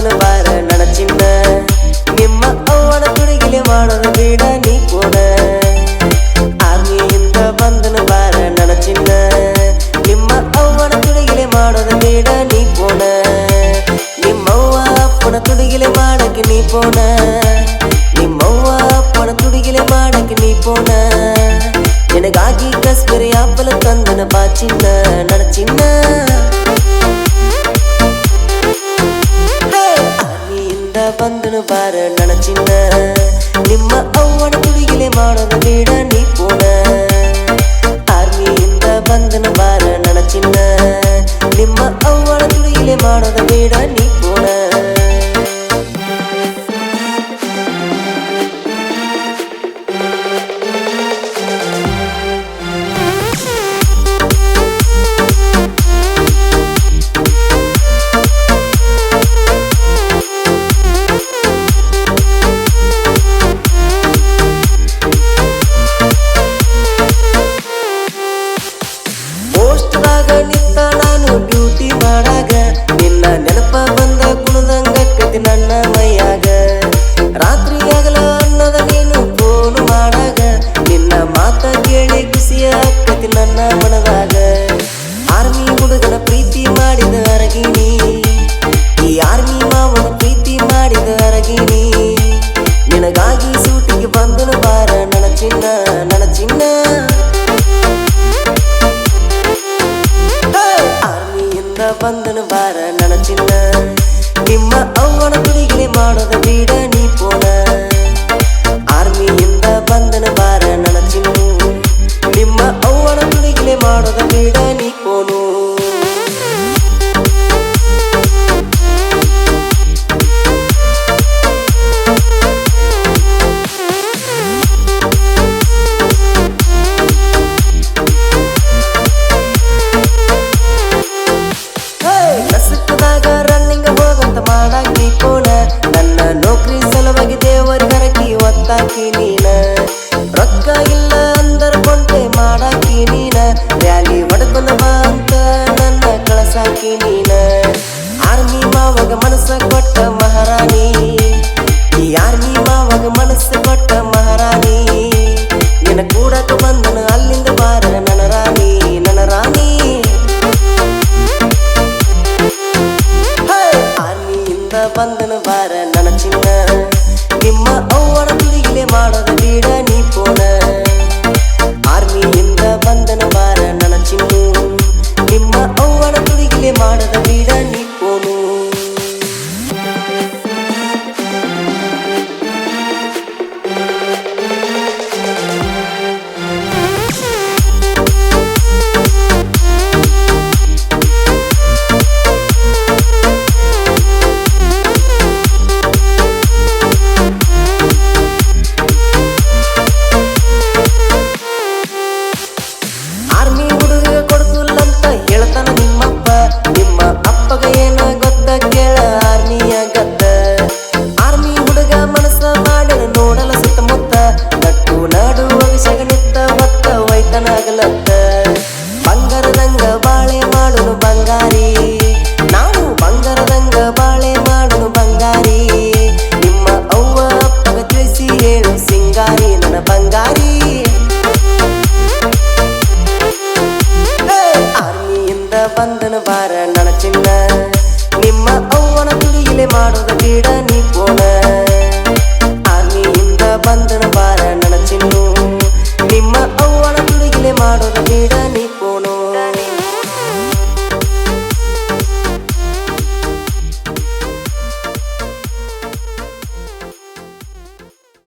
போனதுன்னு பார நினைச்சின்ன. நிம்ம அவன துடிகிலே வாடன வீட நீ போன. ஆர்மி இந்த பந்துன்னு பார நினைச்சின்ன. நிம்ம அவன துடிகிலே மாடன வீட நீ போன. நிம்மவ அப்பன துடிகிலே மாடக்கு நீ போன. நிம்மவ அப்பன துடிகிலே மாடக்கு நீ ಬಂದನು ಬಾರ ನಣ ಚಿನ್ನ ನಿಮ್ಮ ಅವ್ವನ ತುಡಿಗಿಲೆ ಮಾಡೋದ ಬೇಡ ನೀ ಪೋನ ಆರ್ಮಿಯಿಂದ ಬಂದನು ಬಾರ ನಣ ಚಿನ್ನ ನಿಮ್ಮ ಅವ್ವನ ತುಡಿಗಿಲೆ ಮಾಡೋದ ಬೇಡ ನೀ ಪೋನ ನೆನಪ ಬಂದ ಕುಣದಂಗ ಕತಿ ನನ್ನ ಮೈಯಾಗ. ರಾತ್ರಿ ಆಗಲ ಅನ್ನದ ನೀನು ಫೋನು ಮಾಡಾಗ. ನಿನ್ನ ಮಾತ ಕೇಳಿ ಖುಷಿಯ ಕತಿ ನನ್ನ ಮನದಾಗ. ಆರ್ಮಿ ಹುಡುಗನ ಪ್ರೀತಿ ಮಾಡಿದ ಅರಗಿನಿ ಈ ಆರ್ಮಿ ಮಾವನ ಪ್ರೀತಿ ಮಾಡಿದ ಅರಗಿನಿ ನಿನಗಾಗಿ ಸೂಟಿಗೆ ಬಂದನು ಬಾರ ನನ್ನ ಚಿನ್ನ. ಬಂದನು ಬಾರ ನನ್ನ ಚಿನ್ನ ನಿಮ್ಮ ಅವ್ವನ ತುಡಿಗಿಲೆ ಮಾಡೋದ ಬೇಡ ನೀ ಪೋನ ಕಳಸಾಕಿ ನೀನ ಆರ್ಮಿ ಮಾವಾಗ ಮನಸ್ಸ ಕೊಟ್ಟ ಮಹಾರಾಣಿ ಈ ಆರ್ಮಿ ಮಾವಾಗ ಮನಸ್ಸು ಕೊಟ್ಟ ಮಹಾರಾಣಿ ನಿನ್ನ ಕೂಡಕ ಬಂದನ ಅಲ್ಲಿಂದ ಬಾರ ನನ್ನ ರಾಣಿ ನನ್ನ ರಾಣಿ ಆರ್ಮಿಯಿಂದ ಬಂದನು Tug a look, look.